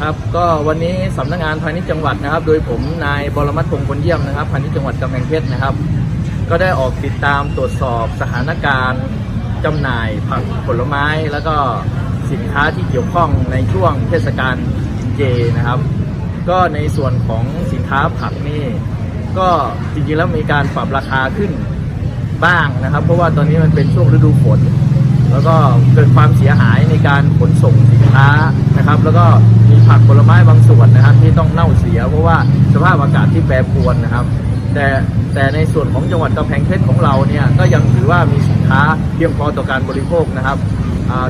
ครับก็วันนี้สำนักงานพาณิชย์จังหวัดนะครับ โดยผมนายบรมัตพงษ์พลเยี่ยมนะครับพาณิชย์จังหวัดกำแพงเพชรนะครับ ก็ได้ออกติดตามตรวจสอบสถานการณ์จำหน่ายผักผลไม้ แล้วก็สินค้าที่เกี่ยวข้องในช่วงเทศกาลกินเจนะครับ ก็ในส่วนของสินค้าผักนี่ก็จริงๆแล้วมีการปรับราคาขึ้นบ้างนะครับ เพราะว่าตอนนี้มันเป็นช่วงฤดูฝน แล้วก็เกิดความเสียหายในการขนส่งสินค้านะครับ แล้วก็มีผักผลไม้บางส่วนนะครับ ที่ต้องเน่าเสียเพราะว่าสภาพอากาศที่แปรปรวนนะครับ แต่แต่ในส่วนของจังหวัดกำแพงเพชรของเราเนี่ยก็ยังถือว่ามีสินค้าเพียงพอต่อการบริโภคนะครับ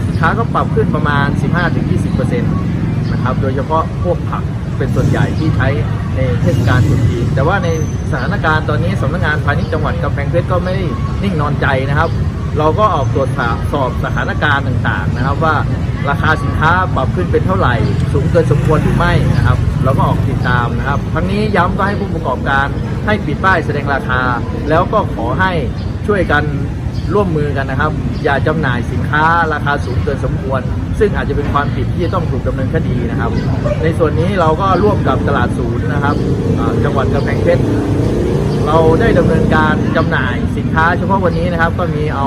สินค้าก็ปรับขึ้นประมาณ 15-20%นะครับโดยเฉพาะพวกผักเป็นส่วนใหญ่ที่ใช้ในเทศกาลตรุษจีนแต่ว่าในสถานการณ์ตอนนี้สำนักงานพาณิชย์จังหวัดกำแพงเพชรก็ไม่ได้นิ่งนอนใจนะครับ เราก็ออกตรวจสอบสถานการณ์ต่างๆนะครับ ว่าราคาสินค้าปรับขึ้นเป็นเท่าไหร่ สูงเกินสมควรหรือไม่นะครับ เราก็ออกติดตามนะครับทั้งนี้ย้ำก็ให้ผู้ประกอบการให้ปิดป้ายแสดงราคา แล้วก็ขอให้ช่วยกันร่วมมือกันนะครับ อย่าจำหน่ายสินค้าราคาสูงเกินสมควร ซึ่งอาจจะเป็นความผิดที่จะต้องถูกดำเนินคดีนะครับ ในส่วนนี้เราก็ร่วมกับตลาดศูนย์นะครับจังหวัดกำแพงเพชร เราได้ดำเนินการจำหน่ายสินค้าเฉพาะวันนี้นะครับ ก็มีเอา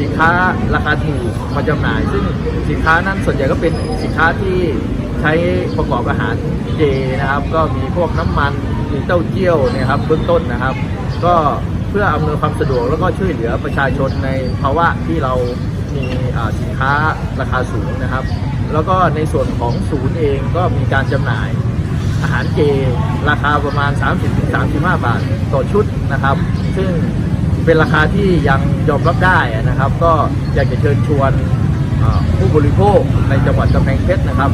สินค้าราคาถูกมาจำหน่าย ซึ่งสินค้านั้นส่วนใหญ่ก็เป็นสินค้าที่ใช้ประกอบอาหารเจนะครับ ก็มีพวกน้ำมันมีเต้าเจี้ยวเนี่ยครับเบื้องต้นนะครับ ก็เพื่ออำนวยความสะดวกแล้วก็ช่วยเหลือประชาชนในภาวะที่เรามีอ่าสินค้าราคาสูงนะครับ แล้วก็ในส่วนของศูนย์เองก็มีการจำหน่าย อาหารเจราคาประมาณ 30-35 บาทต่อชุดนะครับ ซึ่งเป็นราคาที่ยังยอมรับได้นะครับ ก็อยากจะเชิญชวนผู้บริโภคในจังหวัดกำแพงเพชรนะครับ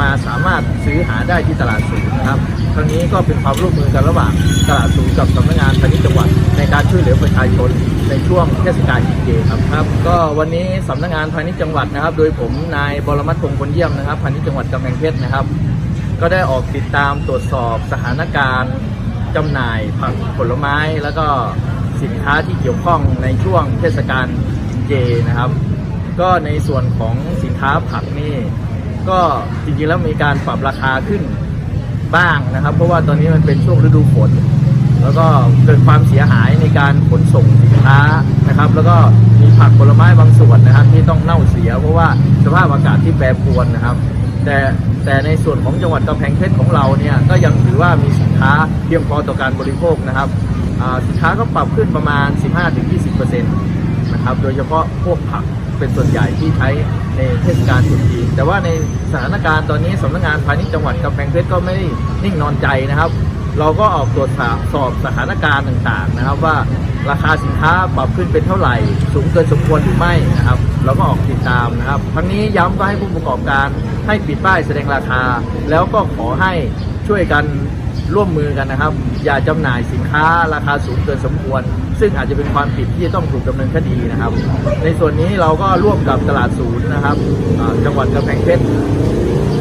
มาสามารถซื้อหาได้ที่ตลาดศูนย์นะครับครั้งนี้ก็เป็นความร่วมมือกันระหว่างตลาดศูนย์กับสำนักงานพาณิชย์จังหวัดในการช่วยเหลือประชาชนในช่วงเทศกาลกินเจครับครับ ก็วันนี้สำนักงานพาณิชย์จังหวัดนะครับ โดยผมนายบรมัตพงษ์พลเยี่ยมนะครับพาณิชย์จังหวัดกำแพงเพชรนะครับ ก็ได้ออกติดตามตรวจสอบสถานการณ์จำหน่ายผักผลไม้ แล้วก็สินค้าที่เกี่ยวข้องในช่วงเทศกาลเจนะครับ ก็ในส่วนของสินค้าผักนี่ก็จริงๆแล้วมีการปรับราคาขึ้นบ้างนะครับ เพราะว่าตอนนี้มันเป็นช่วงฤดูฝน แล้วก็เกิดความเสียหายในการขนส่งสินค้านะครับ แล้วก็มีผักผลไม้บางส่วนนะครับ ที่ต้องเน่าเสีย เพราะว่าสภาพอากาศที่แปรปรวนนะครับ แต่แต่ในส่วนของจังหวัดกำแพงเพชรของเราเนี่ยก็ยังถือว่ามีสินค้าเพียงพอต่อการบริโภคนะครับสินค้าก็ปรับขึ้นประมาณ 15-20%นะครับโดยเฉพาะพวกผักเป็นส่วนใหญ่ที่ใช้ในเทศกาลตรุษจีนแต่ว่าในสถานการณ์ตอนนี้สำนักงานพาณิชย์จังหวัดกำแพงเพชรก็ไม่ได้นิ่งนอนใจนะครับ เราก็ออกตรวจสอบสถานการณ์ต่างๆนะครับ ว่าราคาสินค้าปรับขึ้นเป็นเท่าไหร่ สูงเกินสมควรหรือไม่นะครับ เราก็ออกติดตามนะครับทั้งนี้ย้ำก็ให้ผู้ประกอบการให้ปิดป้ายแสดงราคา แล้วก็ขอให้ช่วยกันร่วมมือกันนะครับ อย่าจำหน่ายสินค้าราคาสูงเกินสมควร ซึ่งอาจจะเป็นความผิดที่จะต้องถูกดำเนินคดีนะครับ ในส่วนนี้เราก็ร่วมกับตลาดศูนย์นะครับจังหวัดกำแพงเพชร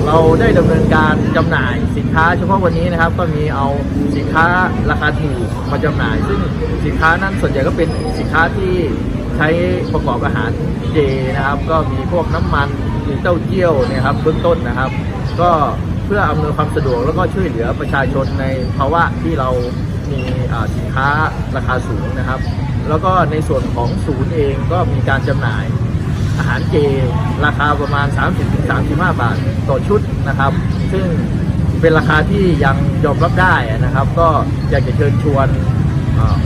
เราได้ดำเนินการจำหน่ายสินค้าเฉพาะวันนี้นะครับ ก็มีเอาสินค้าราคาถูกมาจำหน่าย ซึ่งสินค้านั้นส่วนใหญ่ก็เป็นสินค้าที่ใช้ประกอบอาหารเจนะครับ ก็มีพวกน้ำมันมีเต้าเจี้ยวเนี่ยครับเบื้องต้นนะครับ ก็เพื่ออำนวยความสะดวกแล้วก็ช่วยเหลือประชาชนในภาวะที่เรามีสินค้าราคาสูงนะครับ แล้วก็ในส่วนของศูนย์เองก็มีการจำหน่าย อาหารเจราคาประมาณ 30-35 บาทต่อชุดนะครับ ซึ่งเป็นราคาที่ยังยอมรับได้นะครับ ก็อยากจะเชิญชวน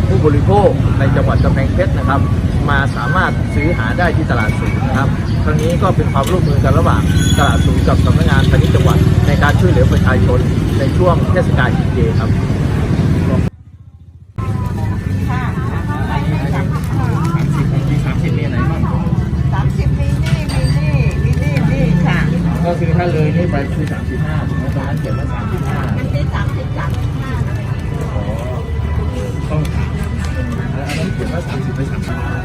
ผู้บริโภคในจังหวัดกำแพงเพชรนะครับ มาสามารถซื้อหาได้ที่ตลาดศูนย์นะครับครั้งนี้ก็เป็นความร่วมมือกันระหว่างตลาดศูนย์กับสำนักงานพาณิชย์จังหวัดในการช่วยเหลือประชาชนในช่วงเทศกาลกินเจครับ คือถ้าเลยนี่ไปคือสามสิบห้าถูกไหมตอนนั้นเขียนว่าสามสิบห้ามันมีสามสิบสามสิบห้าอ๋อต้องถามอันนั้นเขียนว่าสามสิบไปสามสิบห้า